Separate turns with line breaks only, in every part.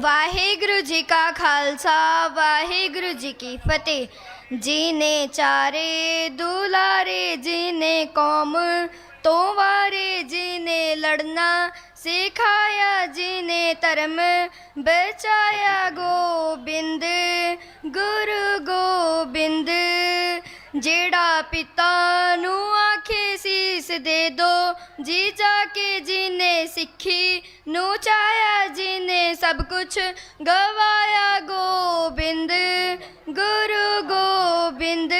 ਵਾਹਿਗੁਰੂ ਜੀ ਕਾ ਖਾਲਸਾ, ਵਾਹਿਗੁਰੂ ਜੀ ਕੀ ਫਤਿਹ। ਜੀ ਨੇ ਚਾਰੇ ਦੁਲਾਰੇ ਜੀ ਨੇ ਕੌਮ ਤੋਂ ਵਾਰੇ, ਜੀਨੇ ਲੜਨਾ ਸਿਖਾਇਆ, ਜੀਨੇ ਧਰਮ ਬਚਾਇਆ। ਗੋਬਿੰਦ, ਗੁਰੂ ਗੋਬਿੰਦ, ਜਿਹੜਾ ਪਿਤਾ ਨੂੰ ਆਖੇ ਸੀਸ ਦੇ ਦੋ, ਜੀ ਜਾ ਕੇ ਜੀ ਨੇ ਸਿੱਖੀ ਨੂੰ ਚਾਇਆ सब कुछ गवाया गोबिंद गुरु गोबिंद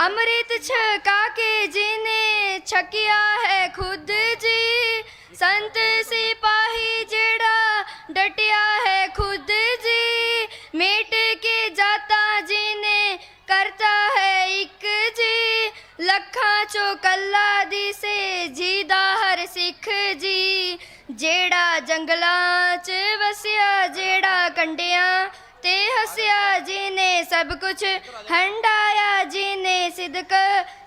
अमृत छका के जीने छकिया है खुद जी। संत सिपाही जेड़ा डटिया है खुद जी। मेट के जाता जीने करता है एक जी। लखा चौकला दी से जीदा हर सिख जी। जेड़ा जंगला ਜਿਹੜਾ ਤੇ ਹੱਸਿਆ ਜੀ ਨੇ ਸਭ ਕੁਝ ਹੰਡਾਇਆ ਜੀ ਨੇ ਸਿਦਕ,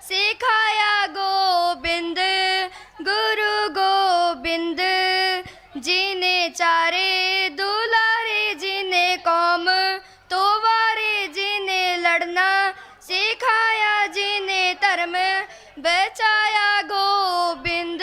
ਸਿਖਾਇਆ ਗੋਬਿੰਦ, ਗੁਰੂ ਗੋਬਿੰਦ ਜੀ ਨੇ ਚਾਰੇ ਦੁਲਾਰੇ ਜੀ ਨੇ ਕੌਮ ਤੋਂ ਵਾਰੇ ਜੀ ਨੇ ਲੜਨਾ, ਸਿਖਾਇਆ ਜੀ ਨੇ ਧਰਮ, ਬਚਾਇਆ ਗੋਬਿੰਦ